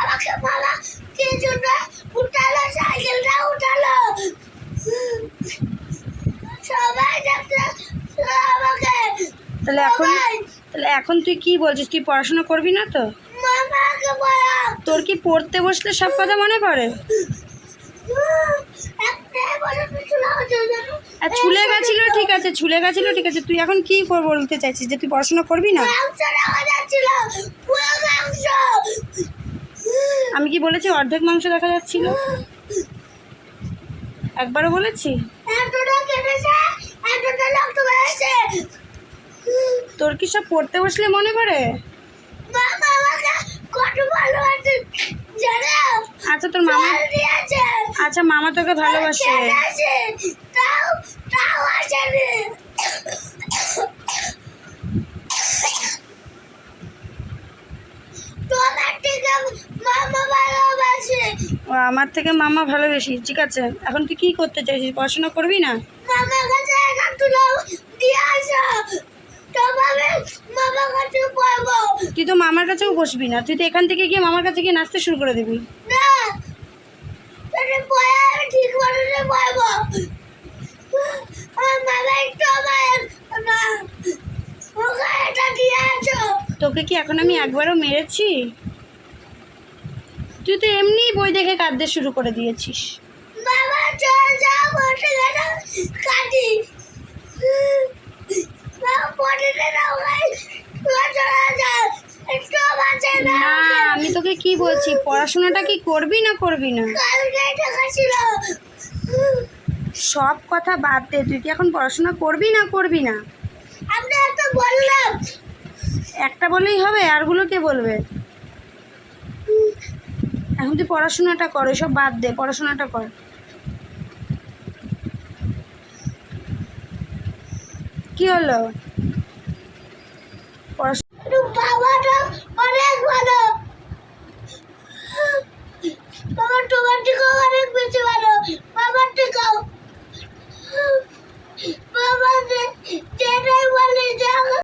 আমাকে বাবা কিছু না উঠালো সাইকেলটা? উঠালো। সবাই আমাকে। তাহলে এখন তাহলে এখন তুই কি বলছিস? তুই পড়াশোনা করবি না তো? তোর কি পড়তে বসলে সব কথা মনে পড়ে? ছুলে গেছিল ঠিক আছে ছুলে গেছিল ঠিক আছে। তুই এখন কি বলতে চাইছিস? যে তুই পড়াশোনা করবি না মাংস দেখা যাচ্ছিল পুরো মাংস আমি কি বলেছি অর্ধেক মাংস দেখা যাচ্ছিল? একবারও বলেছি? তোর কি সব পড়তে বসলে মনে পড়ে? আচ্ছা তোর মামা আচ্ছা মামা তোকে ভালোবাসে খেতে আছে তাও তাও আসেনি তোমার থেকে মামা ভালোবাসে ও আমার থেকে মামা ভালোবেসি ঠিক আছে? এখন তুই কি করতে চাইছিস? পড়াশোনা করবি না? তুই তো মামার কাছেও বসবি না। তুই তো এখান থেকে গিয়ে মামার কাছে গিয়ে নাচতে শুরু করে দিবি। তোকে কি এখন আমি একবারও মেরেছি? তুই তো এমনিই বই দেখে কাঁদতে শুরু করে দিয়েছিস। বাবা চল যাও বসে গেল। কাটি বাবা পড়ে না আমি তোকে কি বলছি? পড়াশোনাটা কি করবি না করবি না? সব কথা বাদ দে। তুই কি এখন পড়াশোনা করবি না করবি না? আমরা তো বললাম। একটা বলেই হবে আরগুলো কে বলবে? এখন তুই পড়াশোনাটা কর সব বাদ দে পড়াশোনাটা কর। কি হলো?